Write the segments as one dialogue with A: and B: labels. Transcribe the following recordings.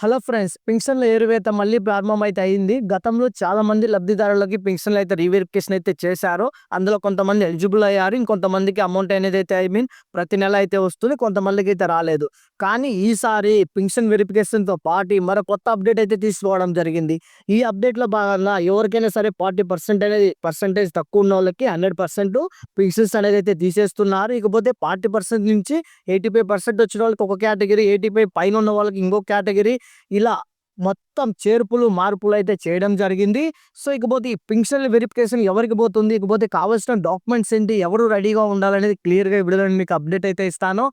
A: Hello friends పింఛన్ల ఏరువేత మళ్ళీ ప్రారంభమైతే అయింది గతంలో చాలా మంది లబ్ధిదారులకి పింఛన్లు అయితే రీవెరిఫికేషన్ అయితే చేశారు. అందులో కొంతమంది ఎలిజిబుల్ అయ్యారు ఇంకొంతమందికి అమౌంట్ అనేది అయితే ఐ మీన్ ప్రతి నెల అయితే వస్తుంది. కొంతమందికి అయితే రాలేదు. కానీ ఈసారి పింఛన్ వెరిఫికేషన్తో పాటు మరో కొత్త అప్డేట్ అయితే తీసుకోవడం జరిగింది. ఈ అప్డేట్లో భాగంగా ఎవరికైనా సరే ఫార్టీ పర్సెంట్ అనేది పర్సెంటేజ్ తక్కువ ఉన్న వాళ్ళకి హండ్రెడ్ పర్సెంట్ పింఛన్స్ అనేది అయితే తీసేస్తున్నారు. ఇకపోతే ఫార్టీ పర్సెంట్ నుంచి ఎయిటీ ఫైవ్ పర్సెంట్ వచ్చిన వాళ్ళకి ఒక కేటగిరీ ఎయిటీ ఫైవ్ పైన ఉన్న వాళ్ళకి ఇంకో కేటగిరీ ఇలా మొత్తం చేర్పులు మార్పులు అయితే చేయడం జరిగింది. సో ఇకపోతే ఈ పింఛన్ వెరిఫికేషన్ ఎవరికి పోతుంది? ఇకపోతే కావాల్సిన డాక్యుమెంట్స్ ఏంటి? ఎవరు రెడీగా ఉండాలనేది క్లియర్గా వీడియోలో మీకు అప్డేట్ అయితే ఇస్తాను.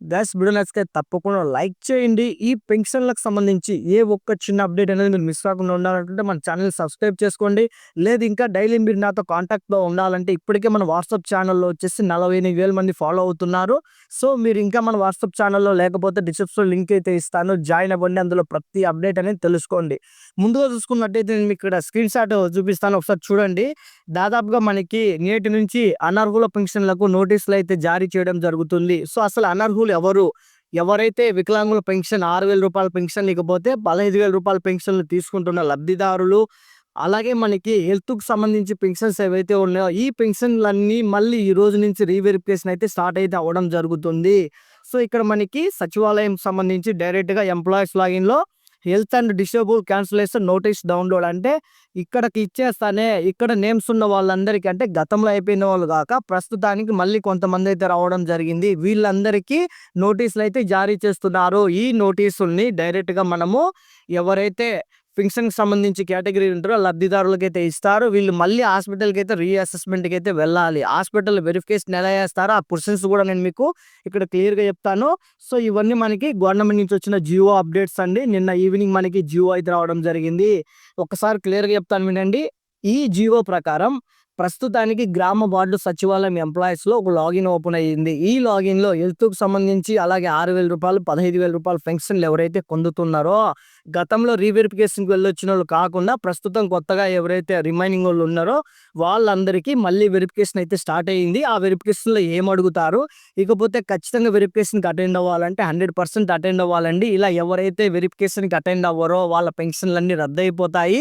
A: దాస్ వీడియో నచ్చితే తప్పకుండా లైక్ చేయండి. ఈ పెన్షన్లకు సంబంధించి ఏ ఒక్క చిన్న అప్డేట్ అనేది మీరు మిస్ కాకుండా ఉండాలంటే మన ఛానల్ సబ్స్క్రైబ్ చేసుకోండి. లేదు ఇంకా డైలీ మీరు నాతో కాంటాక్ట్లో ఉండాలంటే ఇప్పటికే మన వాట్సాప్ ఛానల్లో వచ్చేసి నలభై ఎనిమిది వేల మంది ఫాలో అవుతున్నారు. సో మీరు ఇంకా మన వాట్సాప్ ఛానల్లో లేకపోతే డిస్క్రిప్షన్ లింక్ అయితే ఇస్తాను. జాయిన్ అవ్వండి. అందులో ప్రతి అప్డేట్ అనేది తెలుసుకోండి. ముందుగా చూసుకున్నట్టయితే నేను మీకు ఇక్కడ స్క్రీన్ షాట్ చూపిస్తాను. ఒకసారి చూడండి. దాదాపుగా మనకి నేటి నుంచి అనర్హుల పెన్షన్లకు నోటీసులు అయితే జారీ చేయడం జరుగుతుంది. సో అసలు అనర్హులు ఎవరు? ఎవరైతే వికలాంగుల పెన్షన్ ఆరు వేల రూపాయల పెన్షన్ లేకపోతే పదహైదు వేల రూపాయల పెన్షన్లు తీసుకుంటున్న లబ్ధిదారులు అలాగే మనకి హెల్త్కు సంబంధించి పెన్షన్స్ ఏవైతే ఉన్నాయో ఈ పెన్షన్లన్నీ మళ్ళీ ఈ రోజు నుంచి రీవెరిఫికేషన్ అయితే స్టార్ట్ అయితే అవ్వడం జరుగుతుంది. సో ఇక్కడ మనకి సచివాలయం సంబంధించి డైరెక్ట్గా employees లాగిన్లో health and disable cancellation notice download అంటే ఇక్కడికి ఇచ్చేస్తానే ఇక్కడ నేమ్స్ ఉన్న వాళ్ళందరికీ అంటే గతంలో అయిపోయిన వాళ్ళు కాక ప్రస్తుతానికి మళ్ళీ కొంతమంది అయితే రావడం జరిగింది. వీళ్ళందరికీ నోటీసులు అయితే జారీ చేస్తున్నారు. ఈ నోటీసుల్ని డైరెక్ట్గా మనము ఎవరైతే పింఛన్కి సంబంధించి కేటగిరీ ఉంటారో లబ్ధిదారులకి అయితే ఇస్తారు. వీళ్ళు మళ్ళీ హాస్పిటల్కి అయితే రీఅసెస్మెంట్కి అయితే వెళ్ళాలి. హాస్పిటల్ వెరిఫికేషన్ ఎలా చేస్తారో ఆ ప్రొసెస్ కూడా నేను మీకు ఇక్కడ క్లియర్గా చెప్తాను. సో ఇవన్నీ మనకి గవర్నమెంట్ నుంచి వచ్చిన జియో అప్డేట్స్ అండి. నిన్న ఈవినింగ్ మనకి జియో అయితే రావడం జరిగింది. ఒకసారి క్లియర్గా చెప్తాను వినండి. ఈ జియో ప్రకారం ప్రస్తుతానికి గ్రామ వార్డు సచివాలయం ఎంప్లాయీస్లో ఒక లాగిన్ ఓపెన్ అయ్యింది. ఈ లాగిన్లో హెల్త్కు సంబంధించి అలాగే ఆరు వేల రూపాయలు పదహైదు వేల రూపాయలు పెన్షన్లు ఎవరైతే పొందుతున్నారో గతంలో రీవెరిఫికేషన్కి వెళ్ళొచ్చిన వాళ్ళు కాకుండా ప్రస్తుతం కొత్తగా ఎవరైతే రిమైనింగ్ వాళ్ళు ఉన్నారో వాళ్ళందరికీ మళ్ళీ వెరిఫికేషన్ అయితే స్టార్ట్ అయ్యింది. ఆ వెరిఫికేషన్లో ఏం అడుగుతారు? ఇకపోతే ఖచ్చితంగా వెరిఫికేషన్కి అటెండ్ అవ్వాలంటే హండ్రెడ్ పర్సెంట్ అటెండ్ అవ్వాలండి. ఇలా ఎవరైతే వెరిఫికేషన్కి అటెండ్ అవ్వరో వాళ్ళ పెన్షన్లు రద్దయిపోతాయి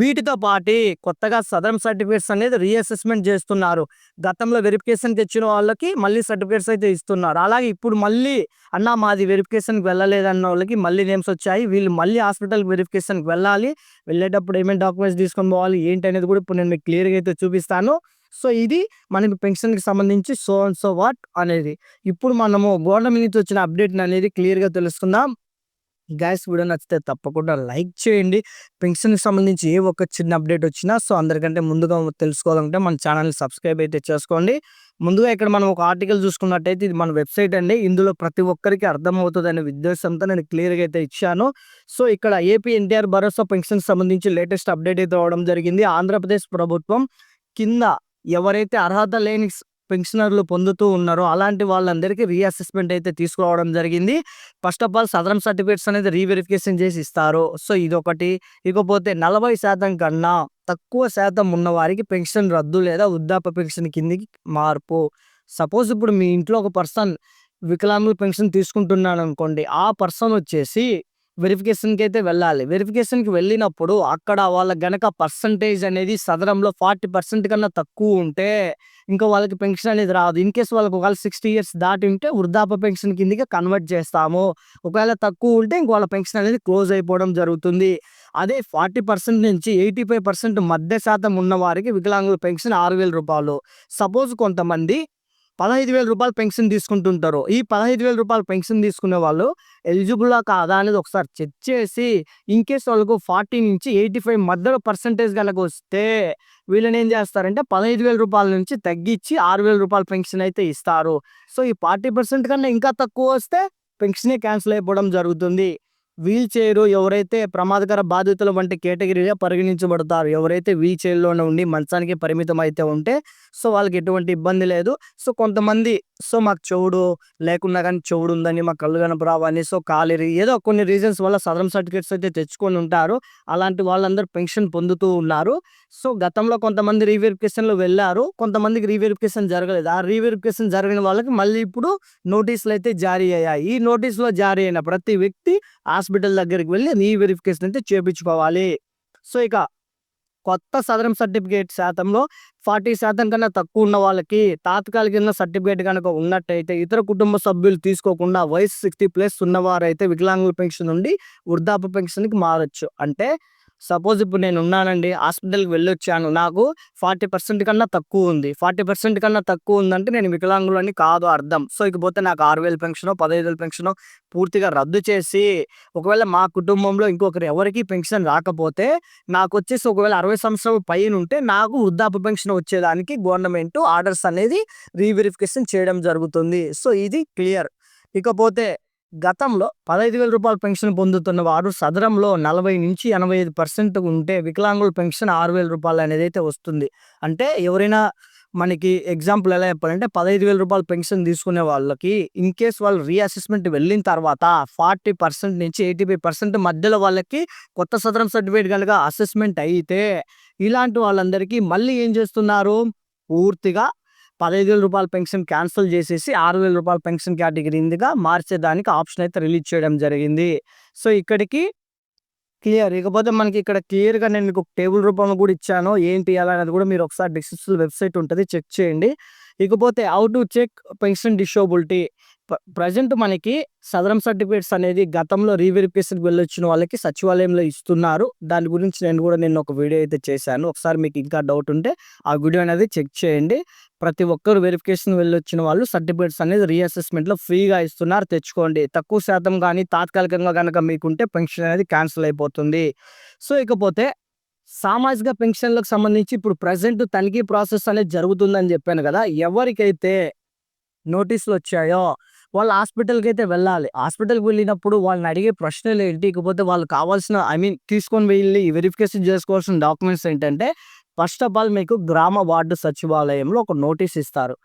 A: వీటితో పాటు కొత్తగా సదరం సర్టిఫికేట్స్ అనేది రీఅసెస్మెంట్ చేస్తున్నారు. గతంలో వెరిఫికేషన్ తెచ్చిన వాళ్ళకి మళ్ళీ సర్టిఫికేట్స్ అయితే ఇస్తున్నారు. అలాగే ఇప్పుడు మళ్ళీ అన్న మాది వెరిఫికేషన్కి వెళ్ళలేదన్న వాళ్ళకి మళ్ళీ నేమ్స్ వచ్చాయి. వీళ్ళు మళ్ళీ హాస్పిటల్కి వెరిఫికేషన్కి వెళ్ళాలి. వెళ్ళేటప్పుడు ఏమేమి డాక్యుమెంట్స్ తీసుకొని పోవాలి? ఏంటి అనేది కూడా ఇప్పుడు నేను మీకు క్లియర్గా అయితే చూపిస్తాను. సో ఇది మనకి పెన్షన్కి సంబంధించి సో అండ్ సో వాట్ అనేది. ఇప్పుడు మనము గవర్నమెంట్ నుంచి వచ్చిన అప్డేట్ అనేది క్లియర్గా తెలుసుకుందాం. గ్యాస్ వీడియో నచ్చితే తప్పకుండా లైక్ చేయండి. పెన్షన్కి సంబంధించి ఏ ఒక్క చిన్న అప్డేట్ వచ్చినా సో అందరికంటే ముందుగా తెలుసుకోవాలంటే మన ఛానల్ని సబ్స్క్రైబ్ అయితే చేసుకోండి. ముందుగా ఇక్కడ మనం ఒక ఆర్టికల్ చూసుకున్నట్టయితే ఇది మన వెబ్సైట్ అండి. ఇందులో ప్రతి ఒక్కరికి అర్థమవుతుంది అనే ఉద్దేశంతో నేను క్లియర్గా అయితే ఇచ్చాను. సో ఇక్కడ ఏపీ ఎన్టీఆర్ భరోసా పెన్షన్ సంబంధించి లేటెస్ట్ అప్డేట్ అయితే రావడం జరిగింది. ఆంధ్రప్రదేశ్ ప్రభుత్వం కింద ఎవరైతే అర్హత లేని పెన్షనర్లు పొందుతూ ఉన్నారో. అలాంటి వాళ్ళందరికీ రీఅసెస్మెంట్ అయితే తీసుకురావడం జరిగింది. First of all Sadarem certificates అనేది రీవెరిఫికేషన్ చేసి ఇస్తారు. సో ఇదొకటి. ఇకపోతే నలభై శాతం కన్నా తక్కువ శాతం ఉన్న వారికి పెన్షన్ రద్దు లేదా వృద్ధాప్య పెన్షన్ కిందికి మార్పు. సపోజ్ ఇప్పుడు మీ ఇంట్లో ఒక పర్సన్ వికలాంగుల పెన్షన్ తీసుకుంటున్నాడు అనుకోండి ఆ పర్సన్ వచ్చేసి వెరిఫికేషన్కి అయితే వెళ్ళాలి. వెరిఫికేషన్కి వెళ్ళినప్పుడు అక్కడ వాళ్ళ గనక పర్సంటేజ్ అనేది సదరంలో ఫార్టీ పర్సెంట్ కన్నా తక్కువ ఉంటే ఇంకా వాళ్ళకి పెన్షన్ అనేది రాదు. ఇన్ కేస్ వాళ్ళకి ఒకవేళ సిక్స్టీ ఇయర్స్ దాటి ఉంటే వృద్ధాప్య పెన్షన్ కిందకి కన్వర్ట్ చేస్తాము. ఒకవేళ తక్కువ ఉంటే ఇంక వాళ్ళ పెన్షన్ అనేది క్లోజ్ అయిపోవడం జరుగుతుంది. అదే ఫార్టీ పర్సెంట్ నుంచి ఎయిటీ ఫైవ్ పర్సెంట్ మధ్య శాతం ఉన్న వారికి వికలాంగుల పెన్షన్ ఆరు వేల రూపాయలు. సపోజ్ కొంతమంది పదహైదు వేల రూపాయలు పెన్షన్ తీసుకుంటుంటారు. ఈ పదహైదు వేల రూపాయలు పెన్షన్ తీసుకునే వాళ్ళు ఎలిజిబుల్లా కాదా అనేది ఒకసారి చెక్ చేసి ఇన్ కేస్ వాళ్ళకు ఫార్టీ నుంచి ఎయిటీ ఫైవ్ మధ్యలో పర్సంటేజ్ కనుక వస్తే వీళ్ళని ఏం చేస్తారంటే పదహైదు వేల రూపాయల నుంచి తగ్గించి ఆరు వేల రూపాయల పెన్షన్ అయితే ఇస్తారు. సో ఈ ఫార్టీ పర్సెంట్ కన్నా ఇంకా తక్కువ వస్తే పెన్షనే క్యాన్సిల్ అయిపోవడం జరుగుతుంది. వీల్ చైర్ ఎవరైతే ప్రమాదకర బాధితుల వంటి కేటగిరీగా పరిగణించబడతారు ఎవరైతే వీల్ చైర్లోనే ఉండి మంచానికి పరిమితం అయితే ఉంటే సో వాళ్ళకి ఎటువంటి ఇబ్బంది లేదు. సో కొంతమంది సో మాకు చెవుడు లేకున్నా కానీ చెవుడు ఉందని మాకు కళ్ళు కనపరావని సో కాలేరి ఏదో కొన్ని రీజన్స్ వల్ల సదరం సర్టిఫికేట్స్ అయితే తెచ్చుకొని ఉంటారు. అలాంటి వాళ్ళందరూ పెన్షన్ పొందుతూ ఉన్నారు. సో గతంలో కొంతమంది రీవెరిఫికేషన్లో వెళ్ళారు. కొంతమందికి రీవెరిఫికేషన్ జరగలేదు. ఆ రీవెరిఫికేషన్ జరిగిన వాళ్ళకి మళ్ళీ ఇప్పుడు నోటీసులు అయితే జారీ అయ్యాయి. ఈ నోటీసులో జారీ అయిన ప్రతి వ్యక్తి ఆ హాస్పిటల్ దగ్గరికి వెళ్ళి నీ వెరిఫికేషన్ అయితే చేపించుకోవాలి. సో ఇక కొత్త సదరం సర్టిఫికేట్ శాతంలో ఫార్టీ శాతం కన్నా తక్కువ ఉన్న వాళ్ళకి తాత్కాలికంగా సర్టిఫికేట్ కనుక ఉన్నట్టయితే ఇతర కుటుంబ సభ్యులు తీసుకోకుండా వయసు సిక్స్టీ ప్లస్ ఉన్నవారైతే వికలాంగుల పెన్షన్ నుండి వృద్ధాప్య పెన్షన్కి మారచ్చు. అంటే సపోజ్ ఇప్పుడు నేను ఉన్నానండి హాస్పిటల్కి వెళ్ళొచ్చాను. నాకు ఫార్టీ పర్సెంట్ కన్నా తక్కువ ఉంది. ఫార్టీ పర్సెంట్ కన్నా తక్కువ ఉందంటే నేను వికలాంగులు అని కాదు అర్థం. సో ఇకపోతే నాకు ఆరు వేల పెన్షన్ పదహైదు వేల పెన్షన్ పూర్తిగా రద్దు చేసి ఒకవేళ మా కుటుంబంలో ఇంకొకరు ఎవరికి పెన్షన్ రాకపోతే నాకు వచ్చేసి ఒకవేళ అరవై సంవత్సరాల పైన ఉంటే నాకు వృద్ధాప్య పెన్షన్ వచ్చేదానికి గవర్నమెంట్ ఆర్డర్స్ అనేది రీవెరిఫికేషన్ చేయడం జరుగుతుంది. సో ఇది క్లియర్. ఇకపోతే గతంలో పదహైదు వేల రూపాయల పెన్షన్ పొందుతున్న వారు సదరంలో నలభై నుంచి ఎనభై ఐదు పర్సెంట్ ఉంటే వికలాంగుల పెన్షన్ ఆరు వేల రూపాయలు అనేది అయితే వస్తుంది. అంటే ఎవరైనా మనకి ఎగ్జాంపుల్ ఎలా చెప్పాలంటే పదహైదు వేల రూపాయల పెన్షన్ తీసుకునే వాళ్ళకి ఇన్ కేస్ వాళ్ళు రీఅసెస్మెంట్ వెళ్ళిన తర్వాత ఫార్టీ పర్సెంట్ నుంచి ఎయిటీ ఫైవ్ పర్సెంట్ మధ్యలో వాళ్ళకి కొత్త సదరం సర్టిఫికేట్ కనుక అసెస్మెంట్ అయితే ఇలాంటి వాళ్ళందరికీ మళ్ళీ ఏం చేస్తున్నారు? పూర్తిగా పదహైదు వేల రూపాయల పెన్షన్ క్యాన్సిల్ చేసేసి ఆరు వేల రూపాయల పెన్షన్ కేటగిరీగా మార్చేదానికి ఆప్షన్ అయితే రిలీజ్ చేయడం జరిగింది. సో ఇక్కడికి క్లియర్. ఇకపోతే మనకి ఇక్కడ క్లియర్గా నేను మీకు టేబుల్ రూపంలో కూడా ఇచ్చాను. ఏంటి అనేది కూడా మీరు ఒకసారి డిస్క్రిప్షన్ వెబ్సైట్ ఉంటుంది చెక్ చేయండి. ఇకపోతే how to check pension disability present మనకి సదరం సర్టిఫికేట్స్ అనేది గతంలో రీవెరిఫికేషన్ వెళ్ళొచ్చిన వాళ్ళకి సచివాలయంలో ఇస్తున్నారు. దాని గురించి నేను కూడా నేను ఒక వీడియో అయితే చేశాను. ఒకసారి మీకు ఇంకా డౌట్ ఉంటే ఆ వీడియో అనేది చెక్ చేయండి. ప్రతి ఒక్కరు వెరిఫికేషన్ వెళ్ళొచ్చిన వాళ్ళు సర్టిఫికేట్స్ అనేది రీఅసెస్మెంట్లో ఫ్రీగా ఇస్తున్నారు. తెచ్చుకోండి. తక్కువ శాతం కానీ తాత్కాలికంగా కనుక మీకుంటే పెన్షన్ అనేది క్యాన్సిల్ అయిపోతుంది. సో ఇకపోతే సామాజిక పెన్షన్లకు సంబంధించి ఇప్పుడు ప్రజెంట్ తనిఖీ ప్రాసెస్ అనేది జరుగుతుందని చెప్పాను కదా. ఎవరికైతే నోటీసులు వచ్చాయో వాళ్ళు హాస్పిటల్కి అయితే వెళ్ళాలి. హాస్పిటల్కి వెళ్ళినప్పుడు వాళ్ళని అడిగే ప్రశ్నలు ఏంటి? ఇకపోతే వాళ్ళు కావాల్సిన ఐ మీన్ తీసుకొని వెళ్ళి వెరిఫికేషన్ చేసుకోవాల్సిన డాక్యుమెంట్స్ ఏంటంటే ఫస్ట్ ఆఫ్ ఆల్ మీకు గ్రామ వార్డు సచివాలయంలో ఒక నోటీస్ ఇస్తారు.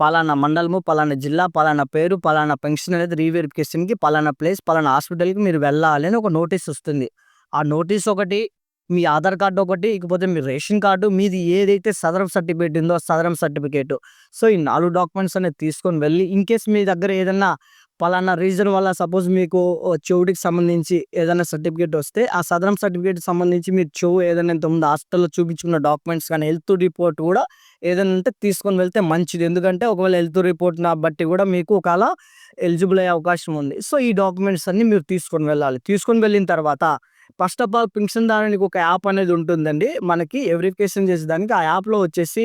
A: పలానా మండలము పలానా జిల్లా పలానా పేరు పలానా పెన్షన్ అనేది రీవెరిఫికేషన్కి పలానా ప్లేస్ పలానా హాస్పిటల్కి మీరు వెళ్ళాలి అని ఒక నోటీస్ వస్తుంది. ఆ నోటీస్ ఒకటి మీ ఆధార్ కార్డు ఒకటి ఇకపోతే మీ రేషన్ కార్డు మీది ఏదైతే సదరం సర్టిఫికేట్ ఉందో సదరం సర్టిఫికేట్. సో ఈ నాలుగు డాక్యుమెంట్స్ అనేది తీసుకొని వెళ్ళి ఇన్ కేస్ మీ దగ్గర ఏదైనా పలానా రీజన్ వల్ల సపోజ్ మీకు చెవుడికి సంబంధించి ఏదైనా సర్టిఫికేట్ వస్తే ఆ సదరం సర్టిఫికేట్ సంబంధించి మీరు చెవు ఏదైనా ఇంతకుముందు హాస్టల్లో చూపించుకున్న డాక్యుమెంట్స్ కానీ హెల్త్ రిపోర్ట్ కూడా ఏదైనా ఉంటే తీసుకొని వెళ్తే మంచిది. ఎందుకంటే ఒకవేళ హెల్త్ రిపోర్ట్ నా బట్టి కూడా మీకు ఒకవేళ ఎలిజిబుల్ అయ్యే అవకాశం ఉంది. సో ఈ డాక్యుమెంట్స్ అన్ని మీరు తీసుకొని వెళ్ళాలి. తీసుకొని వెళ్ళిన తర్వాత ఫస్ట్ ఆఫ్ ఆల్ పింఛన్దారునికి ఒక యాప్ అనేది ఉంటుందండి. మనకి వెరిఫికేషన్ చేసేదానికి ఆ యాప్లో వచ్చేసి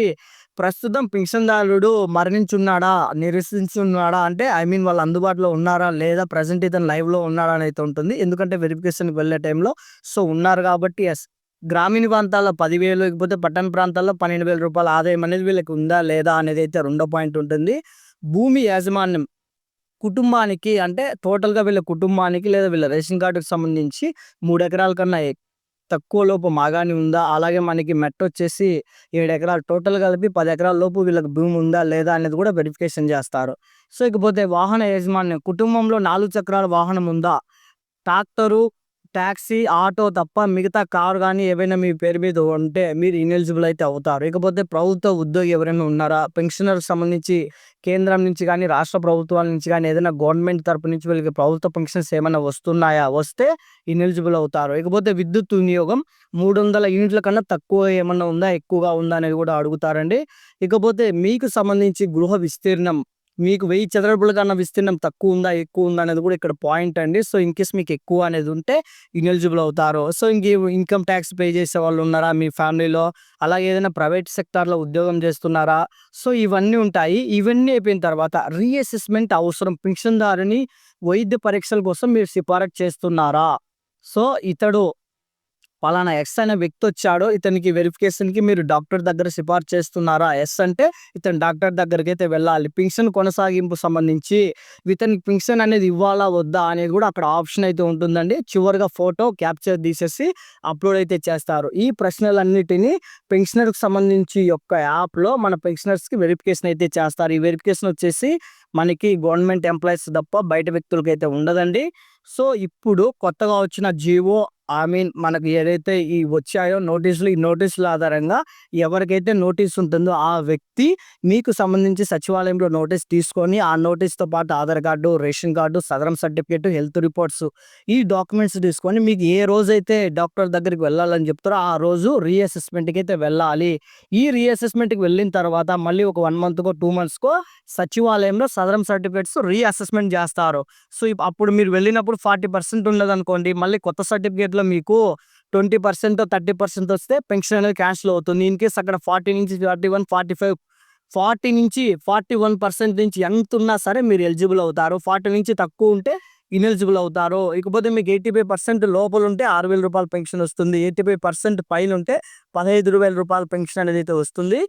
A: ప్రస్తుతం పింఛన్దారుడు మరణించున్నాడా నిరసించున్నాడా అంటే ఐ మీన్ వాళ్ళు అందుబాటులో ఉన్నారా లేదా ప్రజెంట్ ఇతను లైవ్లో ఉన్నాడా అని అయితే ఉంటుంది. ఎందుకంటే వెరిఫికేషన్కి వెళ్ళే టైంలో సో ఉన్నారు కాబట్టి ఎస్ గ్రామీణ ప్రాంతాల్లో పదివేలు లేకపోతే పట్టణ ప్రాంతాల్లో పన్నెండు వేల రూపాయల ఆదాయం అనేది వీళ్ళకి ఉందా లేదా అనేది అయితే రెండో పాయింట్ ఉంటుంది. భూమి యాజమాన్యం కుటుంబానికి అంటే టోటల్‌గా వీళ్ళ కుటుంబానికి లేదా వీళ్ళ రేషన్ కార్డుకి సంబంధించి మూడు ఎకరాల కన్నా తక్కువ లోపు మాగాని ఉందా? అలాగే మనకి మెట్టొచ్చేసి ఏడు ఎకరాలు టోటల్ కలిపి పది ఎకరాల లోపు వీళ్ళకి భూమి ఉందా? లేదా? అనేది కూడా వెరిఫికేషన్ చేస్తారు. సో, ఇకపోతే వాహన యాజమాన్యం కుటుంబంలో నాలుగు చక్రాల వాహనం ఉందా? ట్రాక్టరు ట్యాక్సీ ఆటో తప్ప మిగతా కారు కానీ ఏవైనా మీ పేరు మీద ఉంటే మీరు ఇనెలిజిబుల్ అయితే అవుతారు. ఇకపోతే ప్రభుత్వ ఉద్యోగి ఎవరైనా ఉన్నారా? పెన్షనర్‌కి సంబంధించి కేంద్రం నుంచి కానీ రాష్ట్ర ప్రభుత్వాల నుంచి కానీ ఏదైనా గవర్నమెంట్ తరపు నుంచి వీళ్ళకి ప్రభుత్వ పెన్షన్స్ ఏమైనా వస్తున్నాయా? వస్తే ఇనెలిజిబుల్ అవుతారు. ఇకపోతే విద్యుత్ వినియోగం 300 యూనిట్ల కన్నా తక్కువ ఏమన్నా ఉందా? ఎక్కువగా ఉందా? అనేది కూడా అడుగుతారండి. ఇకపోతే మీకు సంబంధించి గృహ విస్తీర్ణం మీకు వెయ్యి చదరపుల కన్నా విస్తీర్ణం తక్కువ ఉందా? ఎక్కువ ఉందా? అనేది కూడా ఇక్కడ పాయింట్ అండి. సో, ఇన్‌కేస్ మీకు ఎక్కువ అనేది ఉంటే ఇనెలిజిబుల్ అవుతారు. సో, ఇంక ఇన్‌కమ్ టాక్స్ పే చేసే వాళ్ళు ఉన్నారా మీ ఫ్యామిలీలో? అలాగే ఏదైనా ప్రైవేట్ సెక్టార్‌లో ఉద్యోగం చేస్తున్నారా? సో, ఇవన్నీ ఉంటాయి. ఇవన్నీ అయిపోయిన తర్వాత రీఅసెస్మెంట్ అవసరం. పింఛన్దారుని వైద్య పరీక్షల కోసం మీరు సిఫారసు చేస్తున్నారా? సో, ఇతడు పలానా ఎస్ అనే వ్యక్తి వచ్చాడు. ఇతనికి వెరిఫికేషన్‌కి మీరు డాక్టర్ దగ్గర సిఫార్సు చేస్తున్నారా? ఎస్ అంటే ఇతను డాక్టర్ దగ్గరికైతే వెళ్ళాలి. పింఛన్ కొనసాగింపు సంబంధించి ఇతనికి పింఛన్ అనేది ఇవ్వాలా? వద్దా? అనేది కూడా అక్కడ ఆప్షన్ అయితే ఉంటుందండి. చివరిగా ఫోటో క్యాప్చర్ తీసేసి అప్‌లోడ్ అయితే చేస్తారు. ఈ ప్రశ్నలన్నిటిని పెన్షనర్‌కి సంబంధించి యొక్క యాప్‌లో మన పెన్షనర్స్‌కి వెరిఫికేషన్ అయితే చేస్తారు. ఈ వెరిఫికేషన్ వచ్చేసి మనకి గవర్నమెంట్ ఎంప్లాయీస్ తప్ప బయట వ్యక్తులకైతే ఉండదండి. సో, ఇప్పుడు కొత్తగా వచ్చిన జీవో ఐ మీన్ మనకు ఏదైతే ఈ వచ్చాయో నోటీసులు ఈ నోటీసుల ఆధారంగా ఎవరికైతే నోటీస్ ఉంటుందో ఆ వ్యక్తి మీకు సంబంధించి సచివాలయంలో నోటీస్ తీసుకొని ఆ నోటీస్తో పాటు Aadhaar card ration card Sadaram certificate health reports ఈ డాక్యుమెంట్స్ తీసుకొని మీకు ఏ రోజైతే డాక్టర్ దగ్గరికి వెళ్ళాలని చెప్తారో ఆ రోజు రీఅసెస్మెంట్కి అయితే వెళ్ళాలి. ఈ రీఅసెస్మెంట్కి వెళ్ళిన తర్వాత మళ్ళీ ఒక వన్ మంత్కో టూ మంత్స్కో సచివాలయంలో సదరం సర్టిఫికేట్స్ రీఅసెస్మెంట్ చేస్తారు. సో అప్పుడు మీరు వెళ్ళినప్పుడు ఫార్టీ పర్సెంట్ ఉండదు అనుకోండి మళ్ళీ కొత్త దాంట్లో మీకు ట్వంటీ పర్సెంట్ థర్టీ పర్సెంట్ వస్తే పెన్షన్ అనేది క్యాన్సిల్ అవుతుంది. ఇన్ కేస్ అక్కడ ఫార్టీ నుంచి forty one forty five forty నుంచి ఫార్టీ వన్ పర్సెంట్ నుంచి ఎంత ఉన్నా సరే మీరు ఎలిజిబుల్ అవుతారు. ఫార్టీ నుంచి తక్కువ ఉంటే ఇనెలిజిబుల్ అవుతారు. ఇకపోతే మీకు ఎయిటీ ఫైవ్ పర్సెంట్ లోపల ఉంటే ఆరు వేల రూపాయల పెన్షన్ వస్తుంది. ఎయిటీ ఫైవ్ పర్సెంట్ పైన ఉంటే పదహైదు వేల రూపాయల పెన్షన్ అనేది అయితే వస్తుంది.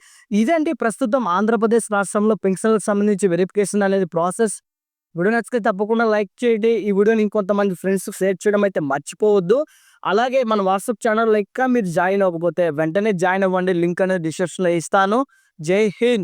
A: ఇదండి ప్రస్తుతం ఆంధ్రప్రదేశ్ రాష్ట్రంలో పెన్షన్లకు సంబంధించి వెరిఫికేషన్ అనేది ప్రాసెస్ వీడియో నచ్చితే తప్పకుండా లైక్ చేయండి. ఈ వీడియోని ఇంకొంతమంది ఫ్రెండ్స్ షేర్ చేయడం అయితే మర్చిపోవద్దు. అలాగే మన వాట్సాప్ ఛానల్ ఇంకా మీరు జాయిన్ అవ్వకపోతే వెంటనే జాయిన్ అవ్వండి. లింక్ అనేది డిస్క్రిప్షన్లో ఇస్తాను. జై హింద్!